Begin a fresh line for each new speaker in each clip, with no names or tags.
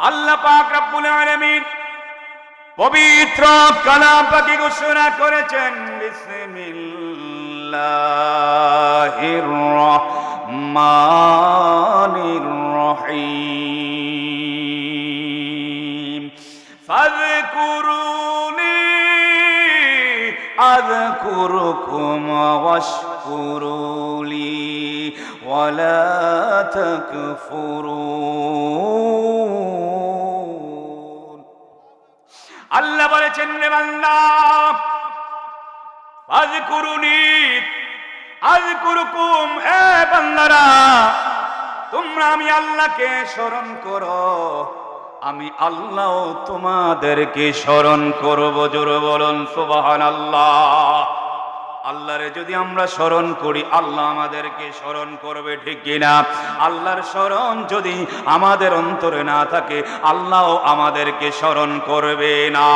আল্লাহ পাক রব্বুল আলামিন পবিত্র কালাম পাকে ঘোষণা করেছেন, বিসমিল্লাহির রহমানির রহিম। ফাযকুরুনি আযকুরুকুম ওয়াশকুরুলি ওয়ালা তাকফুরুন। আল্লাহ বলেছেন রে বান্দা, আযকুরুনি, আযকুরুকুম, এ বান্দারা, তোমরা আমি আল্লাহকে স্মরণ করো, আমি আল্লাহ তোমাদেরকে স্মরণ করব। জোর বলুন, সুবহানাল্লাহ। আল্লাহরে যদি আমরা স্মরণ করি, আল্লাহ আমাদেরকে স্মরণ করবে, ঠিক কিনা? আল্লাহর স্মরণ যদি আমাদের অন্তরে না থাকে আল্লাহ আমাদেরকে স্মরণ করবে না।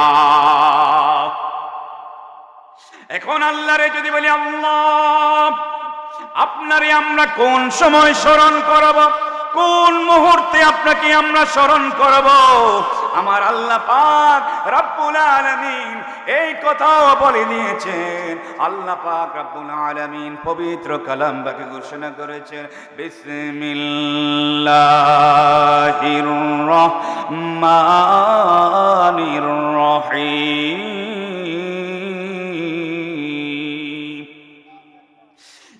এখন আল্লাহরে যদি বলি, আল্লাহ আপনারে আমরা কোন সময় স্মরণ করব? কোন মুহূর্তে আপনাকে আমরা স্মরণ করব? আমার আল্লাহ পাক রব্বুল আলামিন এই কথাও বলে দিয়েছেন আল্লাহ পাক রব্বুল আলামিন পবিত্র কালাম বাকে ঘোষণা করেছেন, বিসমিল্লাহির রহমানির রহিম।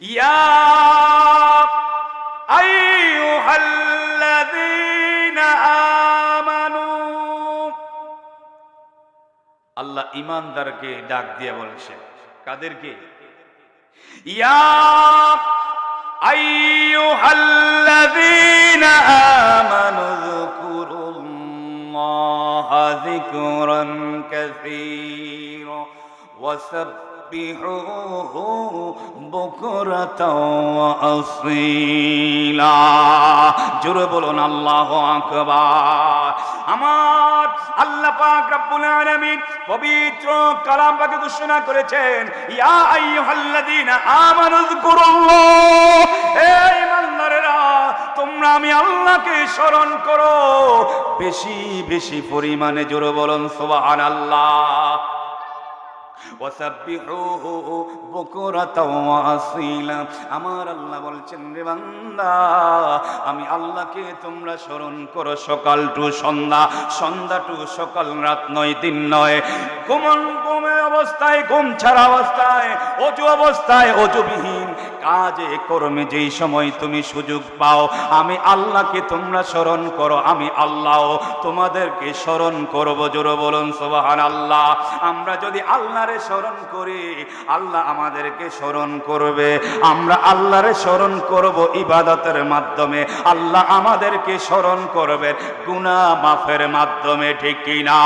يا আল্লাহ ইমানদারকে ডাক দিয়ে বলছে কাদেরকে ইয়া আইয়ুহাল্লাযীনা আমানু যকুরুল্লাহা যিকরান কাসীরা وسبحوه بكرة وأصيلا জোরে বলুন আল্লাহ আকবার আমার আল্লাহ পাক রব্বুল আলামিন পবিত্র কালাম পাকে ঘোষণা করেছেন, ইয়া আইয়ুহাল্লাযীনা আমানু যকুরুল্লাহ হে ঈমানদারেরা, তোমরা আমি আল্লাহকে স্মরণ করো। বেশি বেশি পরিমাণে জোরে বলুন সুবহানাল্লাহ। আমার আল্লাহ বলছেন, রে বান্দা, আমি আল্লাহকে তোমরা স্মরণ করো সকাল টু সন্ধ্যা সন্ধ্যা টু সকাল, রাত নয়, দিন নয়। ঘুমন ঘুমে অবস্থায়, ঘুম ছাড়া অবস্থায়, অজু অবস্থায়, অজুবিহীন কাজে কর্মে যেই সময় তুমি সুযোগ পাও, আমি আল্লাহকে তোমরা স্মরণ করো, আমি আল্লাহ তোমাদেরকে স্মরণ করব। জোর বলুন সোবাহান আল্লাহ আমরা যদি আল্লাহরে স্মরণ করি, আল্লাহ আমাদেরকে স্মরণ করবে। আমরা আল্লাহরে স্মরণ করব ইবাদতের মাধ্যমে। আল্লাহ আমাদেরকে স্মরণ করবে গুনাহ মাফের মাধ্যমে, ঠিক কিনা?